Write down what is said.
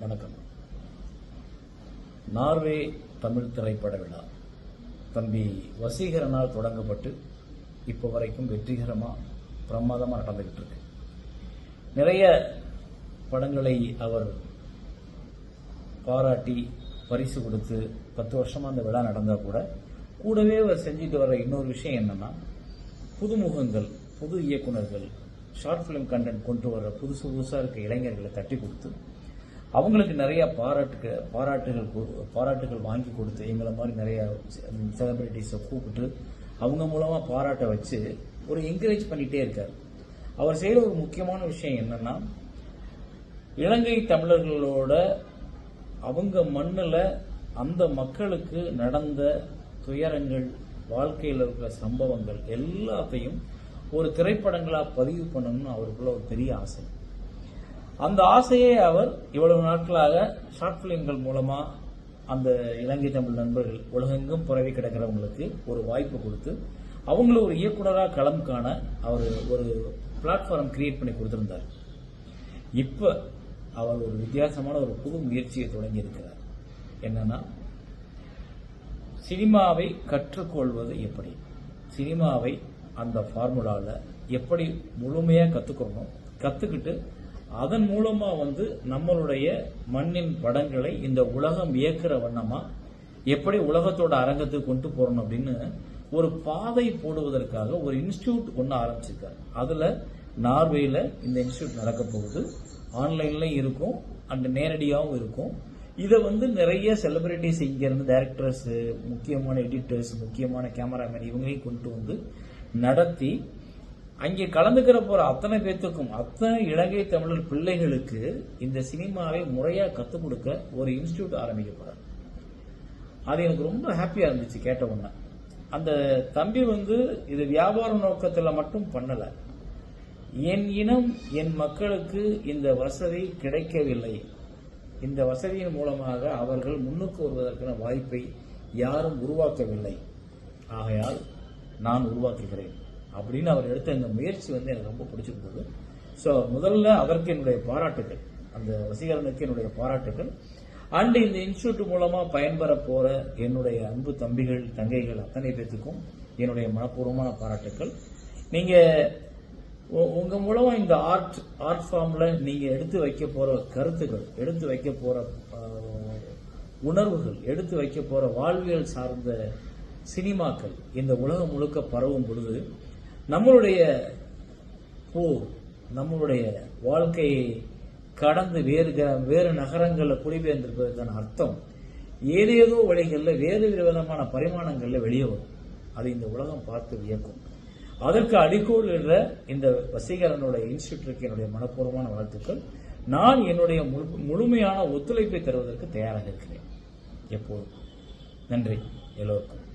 வணக்கம். நார்வே தமிழ் திரைப்பட விழா. தம்பி வசீகரனால் தொடங்கப்பட்டு இப்போ வரைக்கும் வெற்றிகரமாக பிரமாதமாக நடந்துகிட்டு இருக்கு. நிறைய படங்களை அவர் பாராட்டி பரிசு கொடுத்து பத்து வருஷமாக அந்த விழா நடந்தால் கூட கூடவே அவர் செஞ்சுட்டு வர இன்னொரு விஷயம் என்னன்னா புதுமுகங்கள் புது இயக்குனர்கள் ஷார்ட் ஃபிலிம் கண்டென்ட் கொண்டு வர புதுசு புதுசாக இருக்க இளைஞர்களை தட்டி கொடுத்து அவங்களுக்கு நிறைய பாராட்டுக்கு பாராட்டுகள் கொடு- பாராட்டுகள் வாங்கி கொடுத்து எங்களை மாதிரி நிறைய செலிபிரிட்டிஸை கூப்பிட்டு அவங்க மூலமாக பாராட்ட வச்சு ஒரு என்கரேஜ் பண்ணிட்டே இருக்கார். அவர் செய்கிற ஒரு முக்கியமான விஷயம் என்னன்னா இலங்கை தமிழர்களோட அவங்க மண்ணில் அந்த மக்களுக்கு நடந்த துயரங்கள் வாழ்க்கையில் இருக்கிற சம்பவங்கள் எல்லாத்தையும் ஒரு திரைப்படங்களாக பதிவு பண்ணணும்னு அவருக்குள்ள ஒரு பெரிய ஆசை. அந்த ஆசையை அவர் இவ்வளவு நாட்களாக ஷார்ட் பிலிம்கள் மூலமா அந்த இலங்கை தமிழ் நண்பர்கள் உலகெங்கும் பரவி கிடக்கிறவங்களுக்கு ஒரு வாய்ப்பு கொடுத்து அவங்கள ஒரு இயக்குனராக களம் காண அவர் ஒரு பிளாட்ஃபார்ம் கிரியேட் பண்ணி கொடுத்திருந்தார். இப்ப அவர் ஒரு வித்தியாசமான ஒரு புது முயற்சியை தொடங்கி இருக்கிறார். என்னன்னா சினிமாவை கற்றுக்கொள்வது எப்படி? சினிமாவை அந்த ஃபார்முலாவில் எப்படி முழுமையாக கற்றுக்கணும் கற்றுக்கிட்டு அதன் மூலமா வந்து நம்மளுடைய மண்ணின் படங்களை இந்த உலகம் வியக்கிற வண்ணமா எப்படி உலகத்தோட அரங்கத்துக்கு கொண்டு போறோம் அப்படின்னு ஒரு பாதை போடுவதற்காக ஒரு இன்ஸ்டியூட் ஒன்று ஆரம்பிச்சிருக்காரு. அதுல நார்வேல இந்த இன்ஸ்டியூட் நடக்க போகுது. ஆன்லைன்லயும் இருக்கும் அண்ட் நேரடியாகவும் இருக்கும். இதை வந்து நிறைய செலிபிரிட்டிஸ் இங்கே இருந்து டைரக்டர்ஸ் முக்கியமான எடிட்டர்ஸ் முக்கியமான கேமராமேன் இவங்களையும் கொண்டு வந்து நடத்தி அங்கே கலந்துக்கிற போற அத்தனை பேத்துக்கும் அத்தனை இலங்கை தமிழர் பிள்ளைகளுக்கு இந்த சினிமாவை முறையா கத்துக் கொடுக்க ஒரு இன்ஸ்டியூட் ஆரம்பிக்க போறார். அது எனக்கு ரொம்ப ஹாப்பியா இருந்துச்சு கேட்ட உடனே. அந்த தம்பி வந்து இது வியாபார நோக்கத்தில் மட்டும் பண்ணல. என் இனம் என் மக்களுக்கு இந்த வசதி கிடைக்கவில்லை. இந்த வசதியின் மூலமாக அவர்கள் முன்னுக்கு வருவதற்கான வாய்ப்பை யாரும் உருவாக்கவில்லை. ஆகையால் நான் உருவாக்குகிறேன். அப்படின்னு அவர் எடுத்த இந்த முயற்சி வந்து எனக்கு ரொம்ப பிடிச்சிருந்தது. ஸோ முதல்ல அதற்கு என்னுடைய பாராட்டுகள் அந்த வசீகரனுக்கு என்னுடைய பாராட்டுகள் அண்டு இந்த இன்ஸ்டியூட் மூலமாக பயன்பெற போகிற என்னுடைய அன்பு தம்பிகள் தங்கைகள் அத்தனை பேத்துக்கும் என்னுடைய மனப்பூர்வமான பாராட்டுக்கள். நீங்கள் உ- மூலமாக இந்த ஆர்ட் ஆர்ட் ஃபார்மில் நீங்கள் எடுத்து வைக்க போகிற கருத்துக்கள் எடுத்து வைக்க போகிற உணர்வுகள் எடுத்து வைக்க போகிற வாழ்வியல் சார்ந்த சினிமாக்கள் இந்த உலகம் முழுக்க பரவும் பொழுது நம்மளுடைய போர் நம்மளுடைய வாழ்க்கையை கடந்து வேறு வேறு நகரங்களில் குடிபெயர்ந்திருப்பதற்கான அர்த்தம் ஏதேதோ வழிகளில் வேறு விதமான பரிமாணங்களில் வெளியே வரும். அது இந்த உலகம் பார்த்து வியக்கும். அதற்கு அடிக்கோள் என்ற இந்த வசீகரனுடைய இன்ஸ்டியூட்டிற்கு என்னுடைய மனப்பூர்வமான வாழ்த்துக்கள். நான் என்னுடைய முழு- முழுமையான ஒத்துழைப்பை தருவதற்கு தயாராக இருக்கிறேன். எப்போதும். நன்றி. எல்லோருக்கும்.